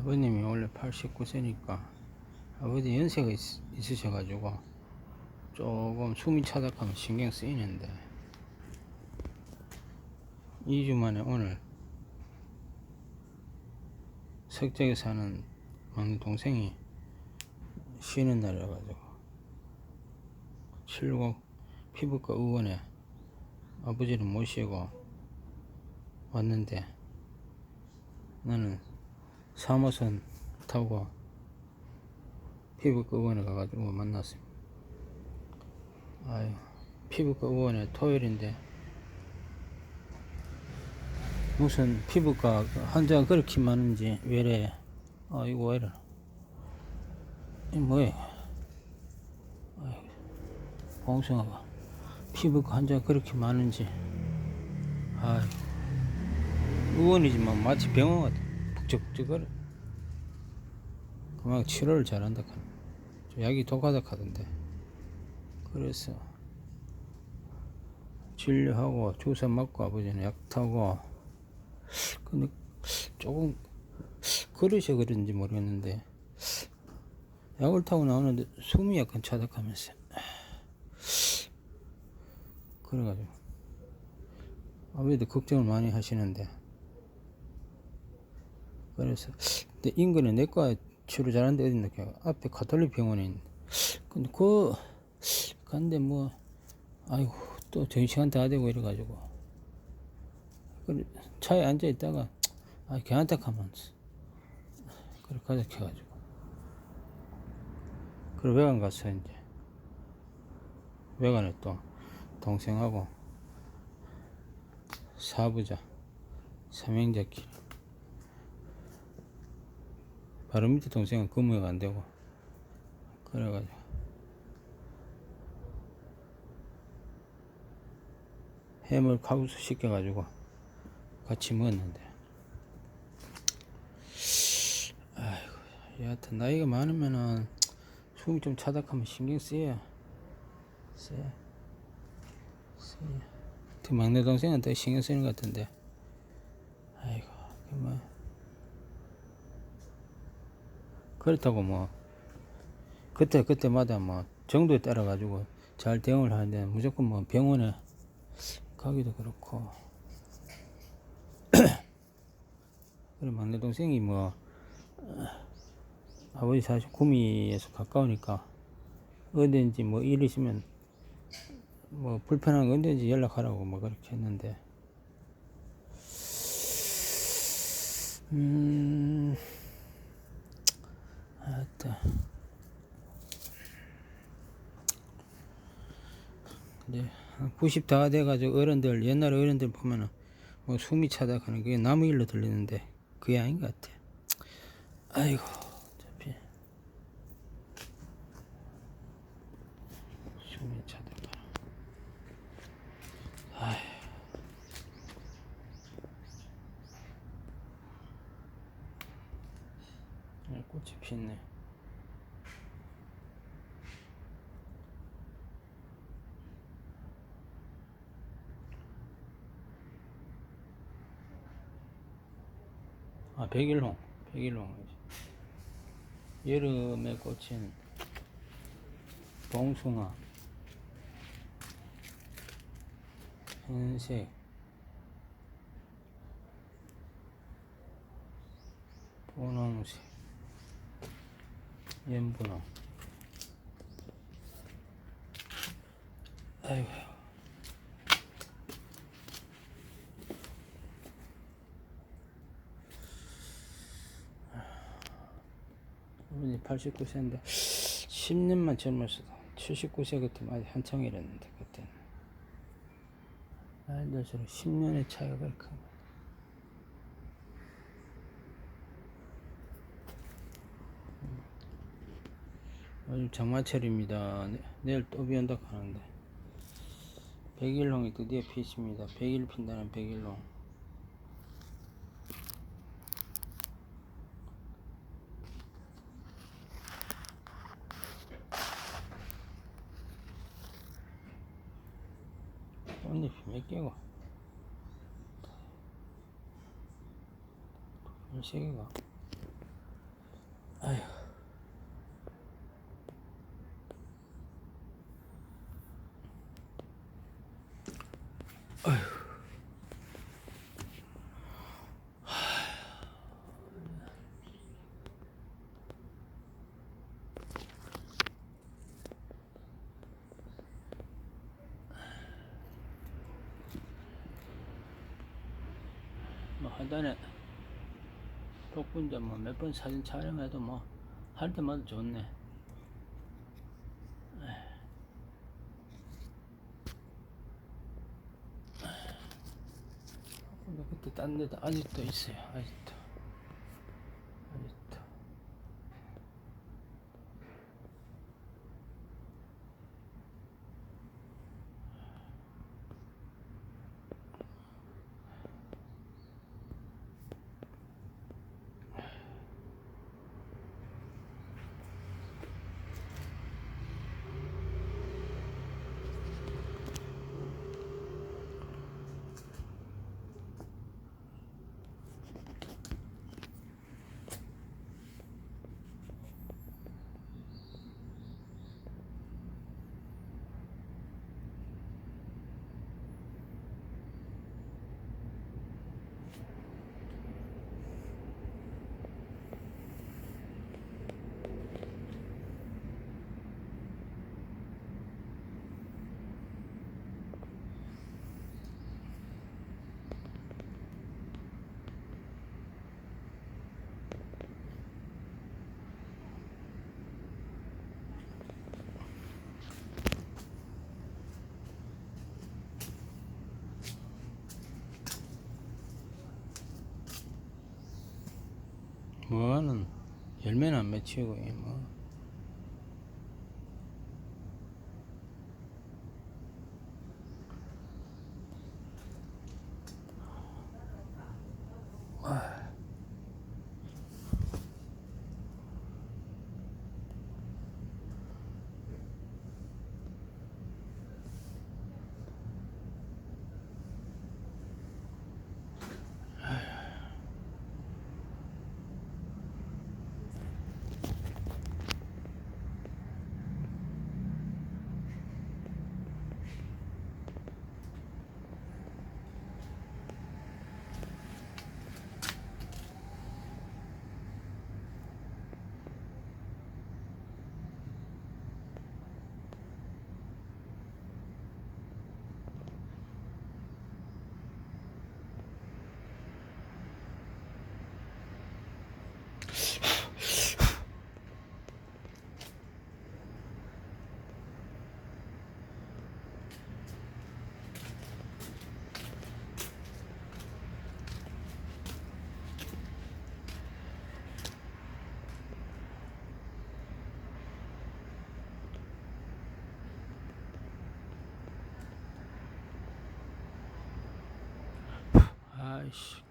아버님이 원래 89세니까 아버지 연세가 있, 있으셔가지고 조금 숨이 차닥하면 신경 쓰이는데 2주 만에 오늘 석적에 사는 막내 동생이 쉬는 날이라 가지고 칠곡 피부과 의원에 아버지를 모시고 왔는데 나는 3호선 타고 피부과 의원에 가가지고 만났습니다. 아유, 피부과 의원에 토요일인데 무슨 피부과 환자가 그렇게 많은지 왜래? 아 이거 왜 이래? 이 뭐야? 봉숭아가 피부과 환자가 그렇게 많은지 아이 의원이지만 마치 병원 같아 북 적북적거려 그만 치료를 잘한다 카저 약이 독하다 카던데. 그래서 진료하고 주사 맞고 아버지는 약 타고 근데 조금 그러셔 그런지 모르겠는데 약을 타고 나오는데 숨이 약간 차닥하면서 그래가지고 아버지도 걱정을 많이 하시는데 그래서 근데 인근에 내과 치료 잘하는데 어딨나 그 앞에 병원에 있는데. 근데 그 간데 뭐 아이고 또 정시간 다 되고 이래가지고. 그래 차에 앉아 있다가 아 걔한테 가면 그래 가자 해가지고. 그래 외관 가서 이제 외관에 또 동생하고 사부자 삼형제끼리 바로 밑에 동생은 근무가 안 되고. 그래가지고. 해물 칼국수 시켜가지고 같이 먹었는데. 아이고 여하튼 나이가 많으면은 숨이 좀 차닥하면 신경 쓰여 쓰여 쓰여 그 막내 동생은 더 신경 쓰는 것 같은데 아이고 그뭐 그렇다고 뭐 그때 그때마다 뭐 정도에 따라 가지고 잘 대응을 하는데 무조건 뭐 병원에 가기도 그렇고. 그래 막내 동생이 뭐 어, 아버지 사실 구미에서 가까우니까 어딘지 뭐 일 있으면 뭐 불편한 거 언제든지 연락하라고 뭐 그렇게 했는데. 음 아따 이제 90 다 돼가지고 어른들 옛날 어른들 보면은 뭐 숨이 차다가는 그게 나무 일로 들리는데 그게 아닌 것 같아. 아이고 어차피. 숨이 아휴. 아, 꽃이 피네 아 백일홍 백일홍. 여름에 꽂힌 봉숭아. 흰색. 분홍색. 연분홍. 아이고 이분이 89세인데 10년만 젊었어도 79세 그때 많이 한창 이랬는데 그때는 아이들처럼 10년의 차이가 그렇게 큰 거야. 요즘 장마철입니다. 내- 내일 또 비 온다 하는데 백일홍이 드디어 피십니다. 백일 핀다는 백일홍. 몇 개가? 13개가. 아휴. 하단에 독분자 뭐몇 번 사진 촬영해도 뭐 할 때마다 좋네. 근데 그때 딴 데도 아직도 있어요. 아직도. 뭐는 열매는 안 맺히고 이 뭐. 아이씨